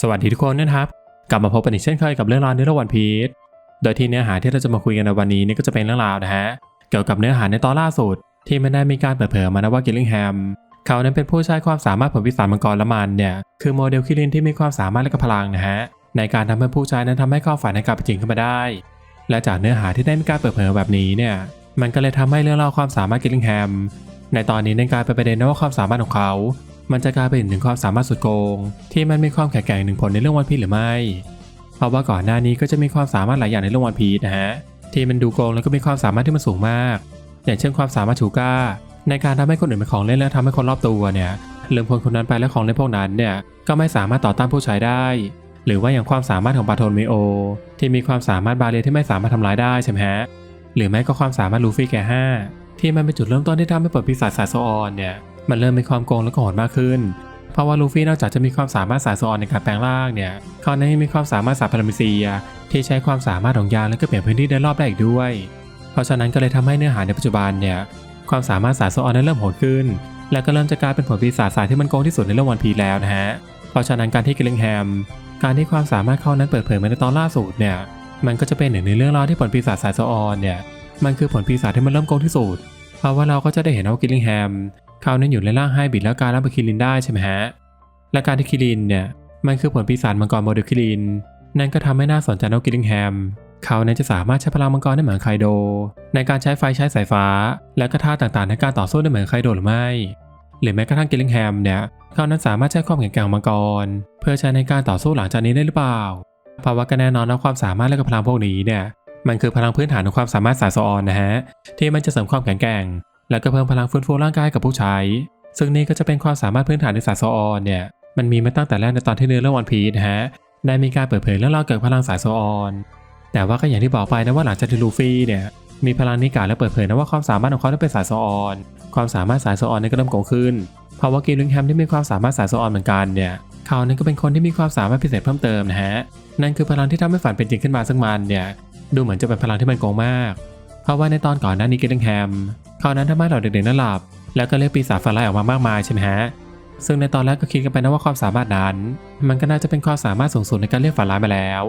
สวัสดีทุกคนนะครับ กลับมาพบกันอีกเช่นเคยกับเรื่องราวในโลกวันพีชโดยที่เนื้อหาที่เราจะมาคุยกันในวันนี้นี่ก็จะเป็นเรื่องราวนะฮะเกี่ยวกับเนื้อหาในตอนล่าสุด ที่ไม่ได้มีการเปิดเผยมานะว่ากิลลิงแฮมเขานั้นเป็นผู้ใช้ความสามารถผลพิศาจมังกรละมันเนี่ยคือโมเดลคิรินที่มีความสามารถและก็พลังนะฮะในการทำให้ผู้ใช้นั้นทำให้ความฝันนั้นกลับเป็นจริงขึ้นมาได้ และจากเนื้อหาที่ได้มีการเปิดเผยแบบนี้เนี่ยมันก็เลยทำให้เรื่องราวความสามารถกิลลิงแฮมในตอนนี้ในกลายเป็นประเด็นนะว่าความสามารถของเขา มันจะกลายเป็นหนึ่งความสามารถสุดโกง ที่มันมีความแข็งแกร่งหนึ่งผลในเรื่องวันพีหรือไม่ เพราะว่าก่อนหน้านี้ก็จะมีความสามารถหลายอย่างในเรื่องวันพีนะฮะที่มันดูโกงแล้วก็มีความสามารถที่มันสูงมาก อย่างเช่นความสามารถชูก้า ในการทำให้คนอื่นเป็นของเล่นและทำให้คนรอบตัวเนี่ยลืมคนคนนั้นไปและของเล่นพวกนั้นเนี่ยก็ไม่สามารถต่อต้านผู้ใช้ได้ หรือว่าอย่างความสามารถของบาโทนเมโอ ที่มีความสามารถบาเรียที่ไม่สามารถทำร้ายได้ใช่ไหมฮะหรือไม่ก็ความสามารถลูฟี่แกห้าที่มันเป็นจุดเริ่มต้นที่ทำให้เปิดปีศาจสายโซออนเนี่ย มันเริ่มมีความโกงและก็โหดมากขึ้น เพราะว่าลูฟี่นอกจากจะมีความสามารถสายโซออนในการแปลงร่างเนี่ยเขานั้นยังมีความสามารถสายพารามิเซีย ที่ใช้ความสามารถของยางและก็เปลี่ยนพื้นที่ได้รอบได้อีกด้วย เพราะฉะนั้นก็เลยทำให้เนื้อหาในปัจจุบันเนี่ยความสามารถสายโซออนนั้นเริ่มโหดขึ้น และก็เริ่มจะกลายเป็นผลปีศาจสายที่มันโกงที่สุดในเรื่องวันพีแล้วนะฮะ เพราะฉะนั้นการที่กิลลิงแฮมการที่ความสามารถเขานั้นเปิดเผยมาในตอนล่าสุดเนี่ยมันก็จะเป็นหนึ่งในเรื่องราวที่ผลปีศาจสายโซออนเนี่ยมันคือผลปีศาจที่มันเริ่มโกงที่สุดเพราะว่าเราก็จะได้เห็นว่ากิลลิงแฮม เขานั้นอยู่ในร่างไฮบิดแล้วกายร่างเป็นคิรินได้ใช่ไหมฮะ และการที่คิรินเนี่ยมันคือผลปีศาจมังกรโมเดลคิริน นั่นก็ทำให้น่าสนใจนะว่ากิลลิงแฮม เขานั้นจะสามารถใช้พลังมังกรได้เหมือนไคโด ในการใช้ไฟใช้สายฟ้า และก็ท่าต่างๆ ในการต่อสู้ได้เหมือนไคโดหรือไม่ หรือแม้กระทั่งกิลลิงแฮมเนี่ยเขานั้นสามารถใช้ความแข็งแกร่งมังกร เพื่อใช้ในการต่อสู้หลังจากนี้ได้หรือเปล่าเพราว่าก็แน่นอนนะความสามารถและกพลังพวกนี้เนี่ยมันคือพลังพื้นฐานของความสามารถสายโซออนนะฮะที่มันจะเสริมความแข็งแกร่ง และก็เพิ่มพลังฟื้นฟูร่างกายกับผู้ใช้ ซึ่งนี่ก็จะเป็นความสามารถพื้นฐานในสายโซออนเนี่ย มันมีมาตั้งแต่แรกในตอนที่เนื้อเรื่องวันพีนะฮะ ได้มีการเปิดเผยเรื่องราวเกี่ยวกับพลังสายโซออน แต่ว่าก็อย่างที่บอกไปนะว่าหลังจากที่ลูฟี่เนี่ย มีพลังนิกาและเปิดเผยนะว่าความสามารถของเขานั้เป็นสายโซออน ความสามารถสายโซออนนี่ก็เริ่มโกงขึ้น เพราะว่ากิลลิงแฮมที่มีความสามารถสายโซออนเหมือนกันเนี่ยเขานั้นก็เป็นคนที่มีความสามารถพิเศษเพิ่มเติมนะฮะ นั่นคือพลังที่ทำให้ฝันเป็นจริงขึ้นมาซึ่งมันเนี่ย ดูเหมือนจะเป็นพลังที่มันโกงมาก เพราะว่าในตอนก่อนหน้านี้กิลลิงแฮมเขานั้นทำให้เราเด็กๆนั้นหลับ แล้วก็เรียกปีศาจฝันร้ายออกมามากมายใช่ไหมฮะซึ่งในตอนแรกก็คิดกันไปนะว่าความสามารถนั้น มันก็น่าจะเป็นความสามารถสูงสุดในการเรียกฝันร้ายมาแล้ว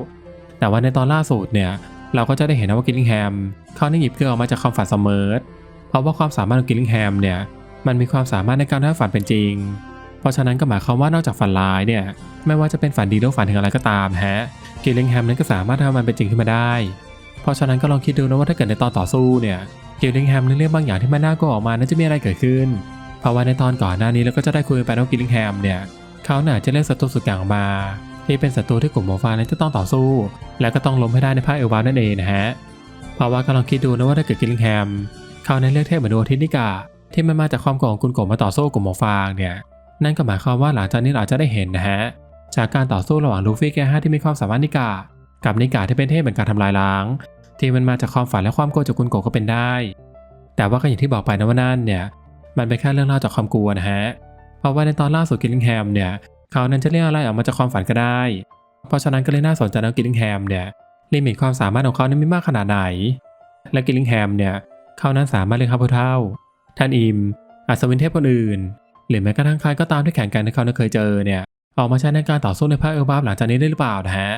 แต่ว่าในตอนล่าสุดเนี่ยเราก็จะได้เห็นนะว่ากิลลิงแฮมเขาได้หยิบเกลือออกมาจากความฝันเสมอเพราะว่าความสามารถของกิลลิงแฮมเนี่ยมันมีความสามารถในการทำให้ฝันเป็นจริง เพราะฉะนั้นก็หมายความว่านอกจากฝันร้ายเนี่ยไม่ว่าจะเป็นฝันดีหรือฝันถึงอะไรก็ตามฮะกิลลิงแฮมนั้นก็สามารถทำมันเป็นจริงขึ้นมาได้ เพราะฉะนั้นก็ลองคิดดูนะว่าถ้าเกิดในตอนต่อสู้เนี่ยกิลลิงแฮมเรื่องบางอย่างที่มันน่ากลัวออกมานั้นจะมีอะไรเกิดขึ้น เพราะว่าในตอนก่อนหน้านี้เราก็จะได้คุยไปว่ากิลลิงแฮมเนี่ยเขาน่าจะเรียกศัตรูสุดแกร่งออกมาที่เป็นศัตรูที่กลุ่มหมฟานั้นจะต้องต่อสู้ และก็ต้องล้มให้ได้ในภาคเอลวานั่นเองนะฮะเพราะว่าก็ลองคิดดูนะว่าถ้าเกิดกิลลิงแฮมเขาในเลือกเทพเหมือนดวงอาทิตย์นิกาที่มันมาจากความโกรธของกุลโกรมาต่อสู้กลุ่มหมอฟางเนี่ยนั่นก็หมายความว่าหลังจากนี้เราจะได้เห็นนะฮะจากการต่อสู้ระหว่างลูฟี่แกห้าที่มีความสามารถนิกา กับนิกาที่เป็นเทพเหมือนการทำลายล้างที่มันมาจากความฝันและความโกรธจากกุลโกก็เป็นได้ แต่ว่าก็อย่างที่บอกไปนะว่านั่นเนี่ย มันเป็นแค่เรื่องเล่าจากความกลัวนะฮะ เพราะว่าในตอนล่าสุดกิลลิงแฮมเนี่ยเขานั้นจะเรียกอะไรออกมาจากความฝันก็ได้ เพราะฉะนั้นก็เลยน่าสนใจนะกิลลิงแฮมเนี่ยลิมิตความสามารถของเขานั้นมีมากขนาดไหน และกิลลิงแฮมเนี่ยเขานั้นสามารถเรียกข้าพเท่าท่านอิมอัศวินเทพคนอื่น หรือแม้กระทั่งใครก็ตามที่แข่งกันที่เขานั้นเคยเจอเนี่ยออกมาใช้ในการต่อสู้ในภาคเอลบาฟหลังจากนี้ได้หรือเปล่านะฮะ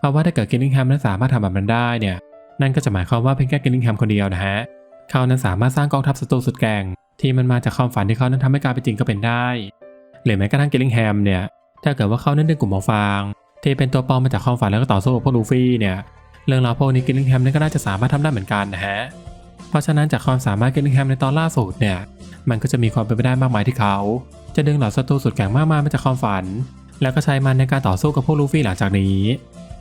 เพราะว่าถ้าเกิดกิลลิงแฮมนั้นสามารถทำแบบนั้นได้เนี่ย นั่นก็จะหมายความว่าเพียงแค่กิลลิงแฮมคนเดียวนะฮะ เขานั้นสามารถสร้างกองทัพศัตรูสุดแกร่งที่มันมาจากความฝันที่เขานั้นทำให้กลายเป็นจริงก็เป็นได้ หรือแม้กระทั่งกิลลิงแฮมเนี่ย ถ้าเกิดว่าเขานั้นดึงกลุ่มหมอฟางที่เป็นตัวปลอมมาจากความฝันแล้วก็ต่อสู้กับพวกลูฟี่เนี่ย เรื่องราวพวกนี้กิลลิงแฮมนั้นก็น่าจะสามารถทำได้เหมือนกันนะฮะ เพราะฉะนั้นจากความสามารถกิลลิงแฮมในตอนล่าสุดเนี่ย มันก็จะมีความเป็นไปได้มากมายที่เขา จะดึงเหล่าศัตรูสุดแกร่งมากมายมาจากความฝัน แล้วก็ใช้มันในการต่อสู้กับพวกลูฟี่หลังจากนี้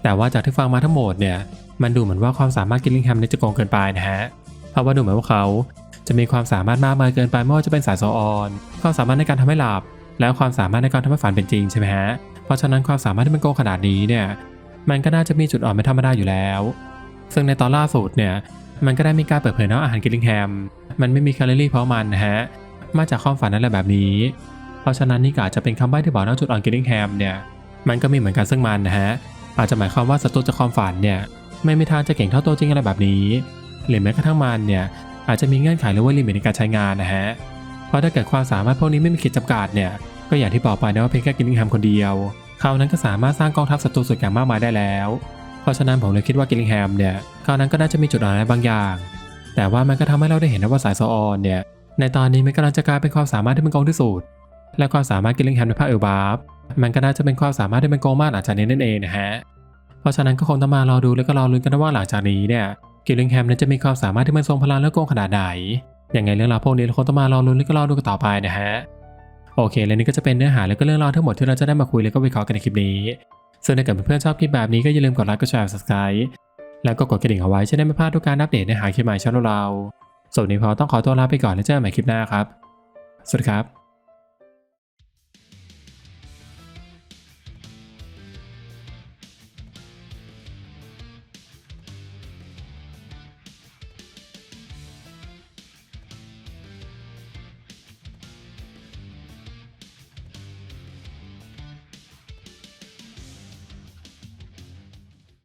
แต่ว่าจากที่ฟังมาทั้งหมดเนี่ย มันดูเหมือนว่าความสามารถกิลลิงแฮมนี่จะโกงเกินไปนะฮะ เพราะว่าดูเหมือนว่าเขาจะมีความสามารถมากมายเกินไปไม่ว่าจะเป็นสายโซออน ความสามารถในการทำให้หลับ แล้วความสามารถในการทำให้ฝันเป็นจริงใช่ไหมฮะ เพราะฉะนั้นความสามารถที่มันโกงขนาดนี้เนี่ย มันก็น่าจะมีจุดอ่อนไม่ธรรมดาอยู่แล้ว ซึ่งในตอนล่าสุดเนี่ย มันก็ได้มีการเปิดเผยนะอาหารกิลลิงแฮม มันไม่มีแคลอรี่เพราะมันนะฮะ มาจากความฝันนั่นแหละแบบนี้ เพราะฉะนั้นนี่ก็อาจจะเป็นคำใบ้ที่บอกนะจุดอ่อนกิลลิงแฮมเนี่ย มันก็มีเหมือนกันซึ่งมันนะฮะ อาจจะหมายความว่าศัตรูจากความฝันเนี่ยไม่มีทางจะเก่งเท่าตัวจริงอะไรแบบนี้หรือแม้กระทั่งมันเนี่ยอาจจะมีเงื่อนไขหรือว่าลิมิตในการใช้งานนะฮะเพราะถ้าเกิดความสามารถพวกนี้ไม่มีขีดจำกัดเนี่ยก็อย่างที่บอกไปนะว่าเพียงแค่กินลิงแฮมคนเดียว เขานั้นก็สามารถสร้างกองทัพศัตรูสุดอย่างมากมายได้แล้ว เพราะฉะนั้นผมเลยคิดว่ากิลลิงแฮมเนี่ยเขานั้นก็น่าจะมีจุดอ่อนอะไรบางอย่าง แต่ว่ามันก็ทำให้เราได้เห็นนะว่าสายโซออนเนี่ยในตอนนี้มันกำลังจะกลายเป็นความสามารถที่มันโกงที่สุด และความสามารถกิลลิงแฮมในภาคเอลบาฟ มันก็น่าจะเป็นความสามารถที่มันโกงมากหลังจากนี้นั่นเองนะฮะ เพราะฉะนั้นก็คงต้องมารอดูแล้วก็รอลุ้นกันว่าหลังจากนี้เนี่ยกิลลิงแฮมนั้นจะมีความสามารถที่มันทรงพลังและโกงขนาดไหนยังไงเรื่องราวพวกนี้เราคงต้องมารอลุ้นแล้วก็รอดูกันต่อไปนะฮะโอเค และนี่ก็จะเป็นเนื้อหาแล้วก็เรื่องราวทั้งหมดที่เราจะได้มาคุยแล้วก็วิเคราะห์กันในคลิปนี้ ซึ่งถ้าเกิดเพื่อนๆชอบคลิปแบบนี้ก็อย่าลืมกดไลค์กดแชร์ subscribe แล้วก็กดกระดิ่งเอาไว้จะได้ไม่พลาดทุกการอัปเดตเนื้อหาคลิปใหม่ช่องเราส่วนนี้พอต้องขอตัวลาไปก่อนแล้วเจอกันใหม่คลิปหน้าครับ สวัสดีครับ